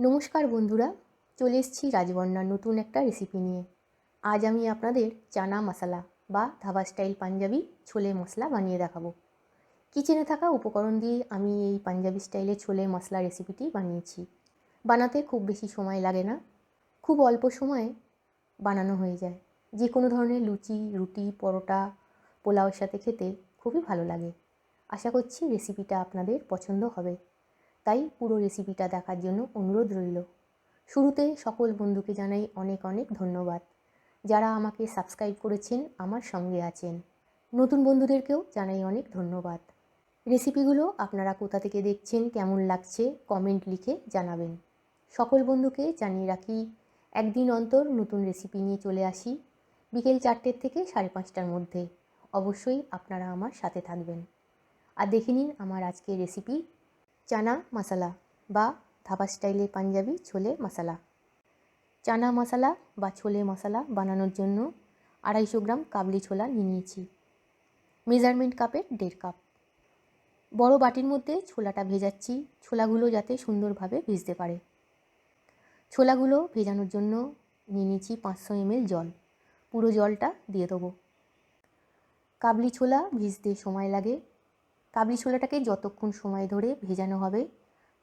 নমস্কার বন্ধুরা, চলে এসেছি রাজবন্যার নতুন একটা রেসিপি নিয়ে। আজ আমি আপনাদের চানা মশলা বা ধাবা স্টাইল পাঞ্জাবি ছোলে মশলা বানিয়ে দেখাবো। কিচেনে থাকা উপকরণ দিয়ে আমি এই পাঞ্জাবি স্টাইলে ছোলে মশলা রেসিপিটি বানিয়েছি। বানাতে খুব বেশি সময় লাগে না, খুব অল্প সময়ে বানানো হয়ে যায়। যে কোনো ধরনের লুচি, রুটি, পরোটা, পোলাওয়ের সাথে খেতে খুবই ভালো লাগে। আশা করছি রেসিপিটা আপনাদের পছন্দ হবে। তাই পুরো রেসিপিটা দেখার জন্য অনুরোধ রইল। শুরুতে সকল বন্ধুকে জানাই অনেক অনেক ধন্যবাদ। যারা আমাকে সাবস্ক্রাইব করেছেন, আমার সঙ্গে আছেন। নতুন বন্ধুদেরকেও জানাই অনেক ধন্যবাদ। রেসিপিগুলো আপনারা কোথা থেকে দেখছেন, কেমন লাগছে কমেন্ট লিখে জানাবেন। সকল বন্ধুকে জানিয়ে রাখি, একদিন অন্তর নতুন রেসিপি নিয়ে চলে আসি, বিকেল চারটের থেকে সাড়ে পাঁচটার মধ্যে। অবশ্যই আপনারা আমার সাথে থাকবেন। আর দেখে নিন আমার আজকের রেসিপি চানা মশলা বা ধাবা স্টাইলে পাঞ্জাবি ছোলে মশলা। চানা মশলা বা ছোলে মশলা বানানোর জন্য আড়াইশো গ্রাম কাবলি ছোলা নিয়ে নিয়েছি। মেজারমেন্ট কাপের দেড় কাপ। বড় বাটির মধ্যে ছোলাটা ভেজাচ্ছি, ছোলাগুলো যাতে সুন্দরভাবে ভিজতে পারে। ছোলাগুলো ভেজানোর জন্য নিয়ে নিয়েছি পাঁচশো এমএল জল। পুরো জলটা দিয়ে দেবো। কাবলি ছোলা ভিজতে সময় লাগে কাবলি ছোলাটাকে যতক্ষণ সময় ধরে ভেজানো হবে,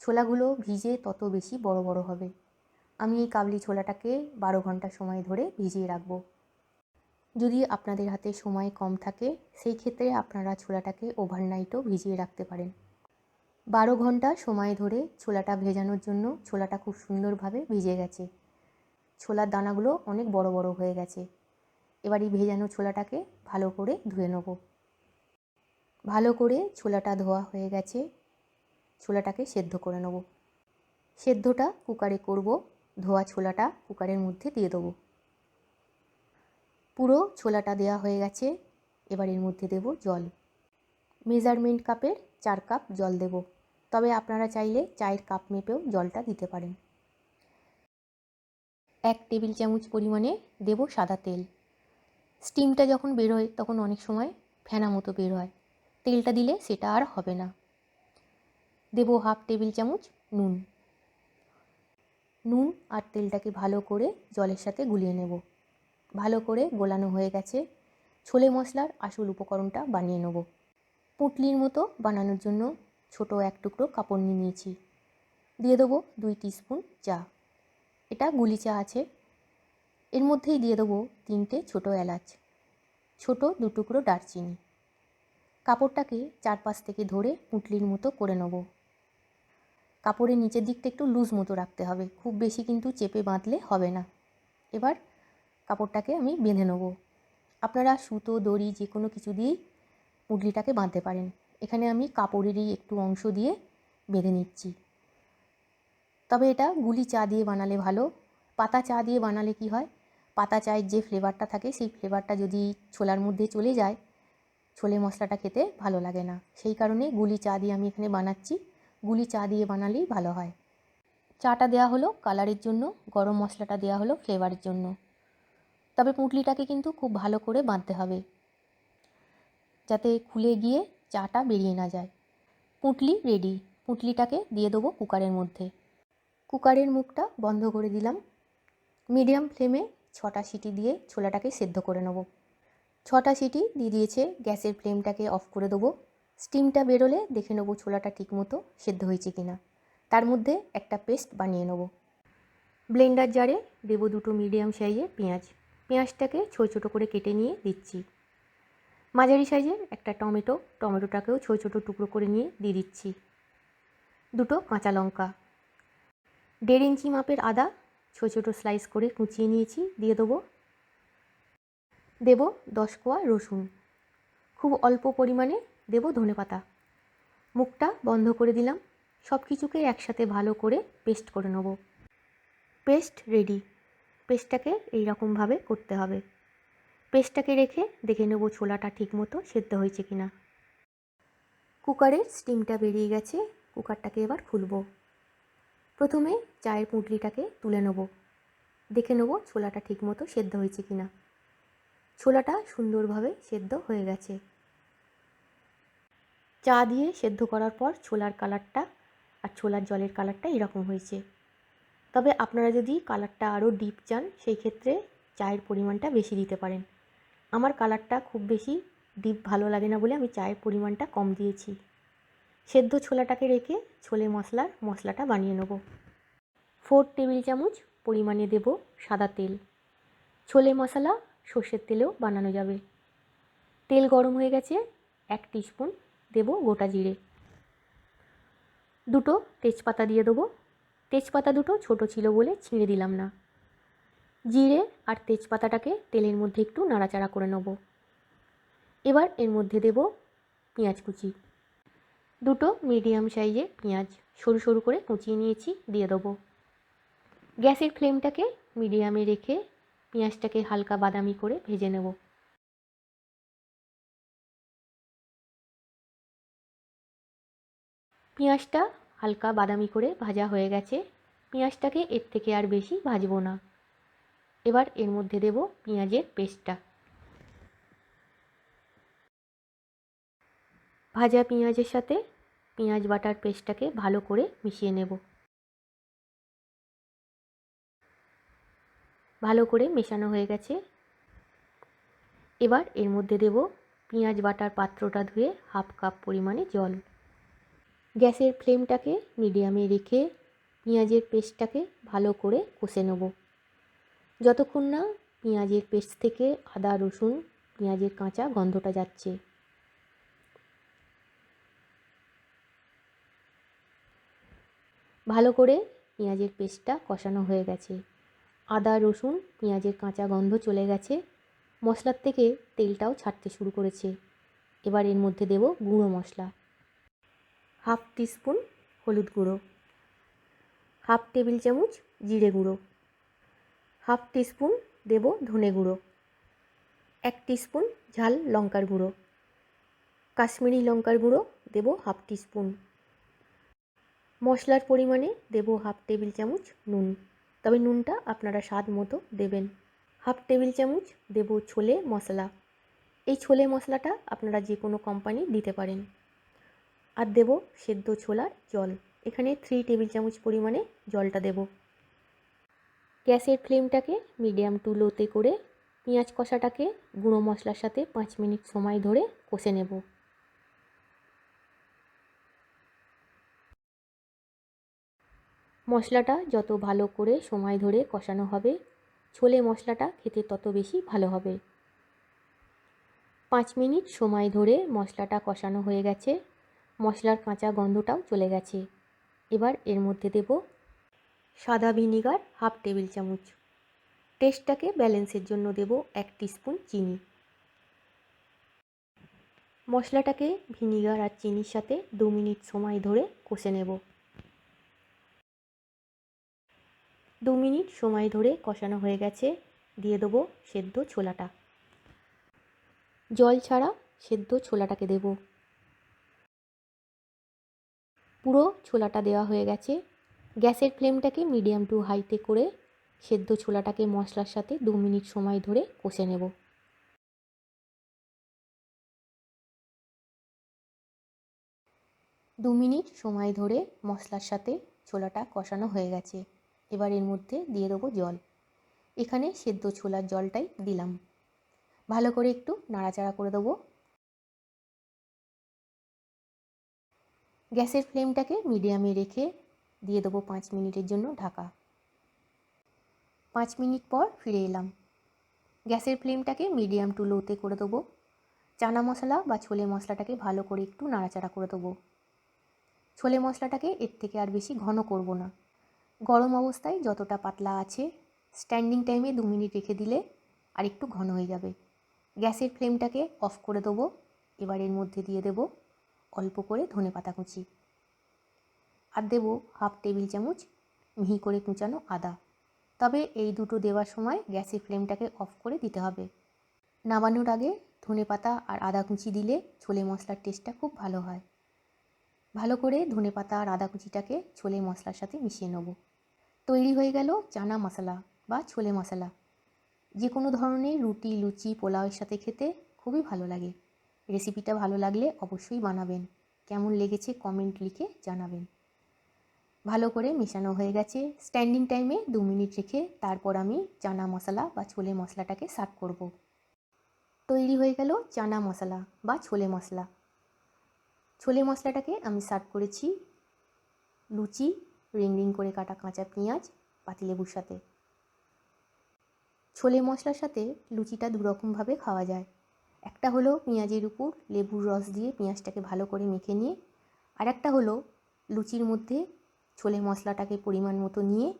ছোলাগুলো ভিজে তত বেশি বড় বড় হবে। আমি এই কাবলি ছোলাটাকে বারো ঘণ্টা সময় ধরে ভিজিয়ে রাখব। যদি আপনাদের হাতে সময় কম থাকে, সেই ক্ষেত্রে আপনারা ছোলাটাকে ওভারনাইটও ভিজিয়ে রাখতে পারেন। বারো ঘণ্টা সময় ধরে ছোলাটা ভেজানোর জন্য ছোলাটা খুব সুন্দরভাবে ভিজে গেছে। ছোলার দানাগুলো অনেক বড় বড় হয়ে গেছে। এবার এই ভেজানো ছোলাটাকে ভালো করে ধুয়ে নেব। ভালো করে ছোলাটা ধোয়া হয়ে গেছে। ছোলাটাকে সেদ্ধ করে নেব। সেদ্ধটা কুকারে করব। ধোয়া ছোলাটা কুকারের মধ্যে দিয়ে দেবো। পুরো ছোলাটা দেওয়া হয়ে গেছে। এবার এর মধ্যে দেব জল। মেজারমেন্ট কাপের চার কাপ জল দেব। তবে আপনারা চাইলে চায়ের কাপ মেপেও জলটা দিতে পারেন। এক টেবিল চামচ পরিমাণে দেব সাদা তেল। স্টিমটা যখন বেরোয় তখন অনেক সময় ফেনা মতো বের হয়। তেলটা দিলে সেটা আর হবে না। দেবো হাফ টেবিল চামচ নুন। নুন আর তেলটাকে ভালো করে জলের সাথে গুলিয়ে নেব। ভালো করে গোলানো হয়ে গেছে। ছোলে মশলার আসল উপকরণটা বানিয়ে নেব। পুঁটলির মতো বানানোর জন্য ছোট এক টুকরো কাপড় নিয়ে নিয়েছি। দিয়ে দেবো দুই টিস্পুন চা। এটা গুলি চা আছে। এর মধ্যেই দিয়ে দেবো তিনটে ছোট এলাচ। ছোট দু টুকরো দারচিনি। কাপড়টাকে চারপাশ থেকে ধরে পুঁটলির মতো করে নেব। কাপড়ের নিচের দিকটা একটু লুজ মতো রাখতে হবে, খুব বেশি কিন্তু চেপে বাঁধলে হবে না। এবার কাপড়টাকে আমি বেঁধে নেব। আপনারা সুতো, দড়ি যে কোনো কিছু দিয়েই পুঁটলিটাকে বাঁধতে পারেন। এখানে আমি কাপড়েরই একটু অংশ দিয়ে বেঁধে নিচ্ছি। তবে এটা গুলি চা দিয়ে বানালে ভালো। পাতা চা দিয়ে বানালে কি হয়? পাতা চায়ের যে ফ্লেভারটা থাকে, সেই ফ্লেভারটা যদি ছোলার মধ্যে চলে যায় ছোলে মশলাটা খেতে ভালো লাগে না। সেই কারণে গুলি চা দিয়ে আমি এখানে বানাচ্ছি। গুলি চা দিয়ে বানালেই ভালো হয়। চাটা দেওয়া হলো কালারের জন্য, গরম মশলাটা দেওয়া হলো ফ্লেভারের জন্য। তবে পুঁটলিটাকে কিন্তু খুব ভালো করে বাঁধতে হবে। যাতে খুলে গিয়ে চাটা বেরিয়ে না যায়। পুঁটলি রেডি পুঁটলিটাকে দিয়ে দেবো কুকারের মধ্যে। কুকারের মুখটা বন্ধ করে দিলাম। মিডিয়াম ফ্লেমে ছটা সিটি দিয়ে ছোলাটাকে সেদ্ধ করে নেব। ছটা সিটি দিয়ে দিয়েছে, গ্যাসের ফ্লেমটাকে অফ করে দেবো। স্টিমটা বেরোলে দেখে নেব ছোলাটা ঠিকমতো সেদ্ধ হয়েছে কি না তার মধ্যে একটা পেস্ট বানিয়ে নেব। ব্লেন্ডার জারে দেবো দুটো মিডিয়াম সাইজের পেঁয়াজ। পেঁয়াজটাকে ছোটো ছোটো করে কেটে নিয়ে দিচ্ছি। মাঝারি সাইজের একটা টমেটো, টমেটোটাকেও ছোটো ছোটো টুকরো করে নিয়ে দিয়ে দিচ্ছি। দুটো কাঁচা লঙ্কা। দেড় ইঞ্চি মাপের আদা ছোটো ছোটো স্লাইস করে কুচিয়ে নিয়েছি, দিয়ে দেবো দেব দশ কোয়া রসুন। খুব অল্প পরিমাণে দেব ধনে পাতা। মুখটা বন্ধ করে দিলাম। সব কিছুকে একসাথে ভালো করে পেস্ট করে নেব। Paste ready. পেস্টটাকে এই রকমভাবে করতে হবে। পেস্টটাকে রেখে দেখে নেব ছোলাটা ঠিকমতো সেদ্ধ হয়েছে কি না কুকারের স্টিমটা বেরিয়ে গেছে। কুকারটাকে এবার খুলব। প্রথমে চায়ের পুঁটলিটাকে তুলে নেব। দেখে নেব ছোলাটা ঠিকমতো সেদ্ধ হয়েছে কি না ছোলাটা সুন্দরভাবে সেদ্ধ হয়ে গেছে। চা দিয়ে সেদ্ধ করার পর ছোলার কালারটা আর ছোলার জলের কালারটা এরকম হয়েছে। তবে আপনারা যদি কালারটা আরও ডিপ চান, সেই ক্ষেত্রে চায়ের পরিমাণটা বেশি দিতে পারেন। আমার কালারটা খুব বেশি ডিপ ভালো লাগে না বলে আমি চায়ের পরিমাণটা কম দিয়েছি। সেদ্ধ ছোলাটাকে রেখে ছোলে মশলার মশলাটা বানিয়ে নেব। ফোর টেবিল চামচ পরিমাণে দেব সাদা তেল। ছোলে মশলা সর্ষের তেলেও বানানো যাবে। তেল গরম হয়ে গেছে, এক স্পুন দেব গোটা জিরে। দুটো তেজপাতা দিয়ে দেবো। তেজপাতা দুটো ছোট ছিল বলে ছিঁড়ে দিলাম না। জিরে আর তেজপাতাটাকে তেলের মধ্যে একটু নাড়াচাড়া করে নেব। এবার এর মধ্যে দেব পেঁয়াজ কুচি। দুটো মিডিয়াম সাইজে পেঁয়াজ সরু সরু করে কুচিয়ে নিয়েছি, দিয়ে দেবো। গ্যাসের ফ্লেমটাকে মিডিয়ামে রেখে পেঁয়াজটাকে হালকা বাদামি করে ভেজে নেব। পেঁয়াজটা হালকা বাদামি করে ভাজা হয়ে গেছে। পেঁয়াজটাকে এর থেকে আর বেশি ভাজবো না। এবার এর মধ্যে দেব পেঁয়াজের পেস্টটা। ভাজা পেঁয়াজের সাথে পেঁয়াজ বাটার পেস্টটাকে ভালো করে মিশিয়ে নেব। ভালো করে মেশানো হয়ে গেছে। এবার এর মধ্যে দেব পেঁয়াজ বাটার পাত্রটা ধুয়ে হাফ কাপ পরিমাণে জল। গ্যাসের ফ্লেমটাকে মিডিয়ামে রেখে পেঁয়াজের পেস্টটাকে ভালো করে কষে নেব। যতক্ষণ না পেঁয়াজের পেস্ট থেকে আদা, রসুন, পেঁয়াজের কাঁচা গন্ধটা যাচ্ছে। ভালো করে পেঁয়াজের পেস্টটা কষানো হয়ে গেছে। আদা, রসুন, পেঁয়াজের কাঁচা গন্ধ চলে গেছে। মশলার থেকে তেলটাও ছাড়তে শুরু করেছে। এবার এর মধ্যে দেব গুঁড়ো মশলা। হাফ টিস্পুন হলুদ গুঁড়ো। হাফ টেবিল চামচ জিরে গুঁড়ো। হাফ টিস্পুন দেব ধনে গুঁড়ো। এক টিস্পুন ঝাল লঙ্কার গুঁড়ো। কাশ্মীরি লঙ্কার গুঁড়ো দেব হাফ টিস্পুন। মশলার পরিমাণে দেব হাফ টেবিল চামচ নুন। তবে নুনটা আপনারা স্বাদ মতো দেবেন। হাফ টেবিল চামচ দেব ছোলে মশলা। এই ছোলে মশলাটা আপনারা যে কোনো কোম্পানি দিতে পারেন। আর দেব সেদ্ধ ছোলার জল। এখানে থ্রি টেবিল চামচ পরিমাণে জলটা দেব। গ্যাসের ফ্লেমটাকে মিডিয়াম টু লোতে করে পেঁয়াজ কষাটাকে গুঁড়ো মশলার সাথে পাঁচ মিনিট সময় ধরে কষে নেব। মশলাটা যত ভালো করে সময় ধরে কষানো হবে, ছোলে মশলাটা খেতে তত বেশি ভালো হবে। পাঁচ মিনিট সময় ধরে মশলাটা কষানো হয়ে গেছে। মশলার কাঁচা গন্ধটাও চলে গেছে। এবার এর মধ্যে দেব সাদা ভিনিগার হাফ টেবিল চামচ। টেস্টটাকে ব্যালেন্সের জন্য দেব এক টিস্পুন চিনি। মশলাটাকে ভিনিগার আর চিনির সাথে দু মিনিট সময় ধরে কষে নেব। দু মিনিট সময় ধরে কষানো হয়ে গেছে। দিয়ে দেবো সেদ্ধ ছোলাটা। জল ছাড়া সেদ্ধ ছোলাটাকে দেব। পুরো ছোলাটা দেওয়া হয়ে গেছে। গ্যাসের ফ্লেমটাকে মিডিয়াম টু হাইতে করে সেদ্ধ ছোলাটাকে মশলার সাথে দু মিনিট সময় ধরে কষে নেব। দু মিনিট সময় ধরে মশলার সাথে ছোলাটা কষানো হয়ে গেছে। এবার এর মধ্যে দিয়ে দেবো জল। এখানে সেদ্ধ ছোলার জলটাই দিলাম। ভালো করে একটু নাড়াচাড়া করে দেবো। গ্যাসের ফ্লেমটাকে মিডিয়ামে রেখে দিয়ে দেবো পাঁচ মিনিটের জন্য ঢাকা। পাঁচ মিনিট পর ফিরে এলাম। গ্যাসের ফ্লেমটাকে মিডিয়াম টু লোতে করে দেবো। চানা মশলা বা ছোলে মশলাটাকে ভালো করে একটু নাড়াচাড়া করে দেবো। ছোলে মশলাটাকে এর থেকে আর বেশি ঘন করব না। গরম অবস্থায় যতটা পাতলা আছে স্ট্যান্ডিং টাইমে দু মিনিট রেখে দিলে আর একটু ঘন হয়ে যাবে। গ্যাসের ফ্লেমটাকে অফ করে দেবো, এবার এর মধ্যে দিয়ে দেবো অল্প করে ধনে পাতা কুচি। আর দেবো হাফ টেবিল চামচ মিহি করে কুচানো আদা। তবে এই দুটো দেওয়ার সময় গ্যাসের ফ্লেমটাকে অফ করে দিতে হবে। নামানোর আগে ধনে পাতা আর আদা কুচি দিলে ছোলে মশলার টেস্টটা খুব ভালো হয়। ভালো করে ধনে পাতা আর আদা কুচিটাকে ছোলে মশলার সাথে মিশিয়ে নেব। তৈরি হয়ে গেল চানা মশলা বা ছোলে মশলা। যে কোনো ধরনের রুটি, লুচি, পোলাওয়ের সাথে খেতে খুবই ভালো লাগে। রেসিপিটা ভালো লাগলে অবশ্যই বানাবেন। কেমন লেগেছে কমেন্ট লিখে জানাবেন। ভালো করে মেশানো হয়ে গেছে। স্ট্যান্ডিং টাইমে দু মিনিট রেখে তারপর আমি চানা মশলা বা ছোলে মশলাটাকে সার্ভ করব। তৈরি হয়ে গেল চানা মশলা বা ছোলে মশলা। ছোলে মশলাটাকে আমি সার্ভ করেছি। লুচি রিং রিং করে কাটা কাঁচা পেঁয়াজ পাতিলেবুর সাথে। ছোলে মশলার সাথে লুচিটা দুরকমভাবে খাওয়া যায়। একটা হলো পেঁয়াজের উপর লেবুর রস দিয়ে পেঁয়াজটাকে ভালো করে মেখে নিয়ে, আর একটা হলো লুচির মধ্যে ছোলে মশলাটাকে পরিমাণ মতো নিয়ে,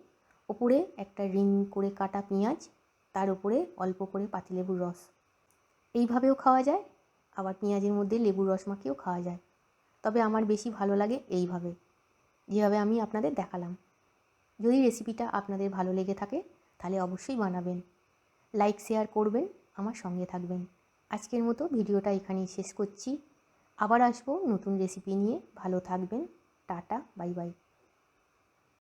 ওপরে একটা রিং করে কাটা পেঁয়াজ, তার উপরে অল্প করে পাতিলেবুর রস। এইভাবেও খাওয়া যায়, আবার পেঁয়াজের মধ্যে লেবুর রস মাখিয়েও খাওয়া যায়। তবে আমার বেশি ভালো লাগে এইভাবে। যেভাবে আমি আপনাদের দেখালাম। যদি রেসিপিটা আপনাদের ভালো লেগে থাকে, তাহলে অবশ্যই বানাবেন। লাইক শেয়ার করবেন, আমার সঙ্গে থাকবেন। আজকের মতো ভিডিওটা এখানেই শেষ করছি। আবার আসব নতুন রেসিপি নিয়ে। ভালো থাকবেন। Tata, bye bye.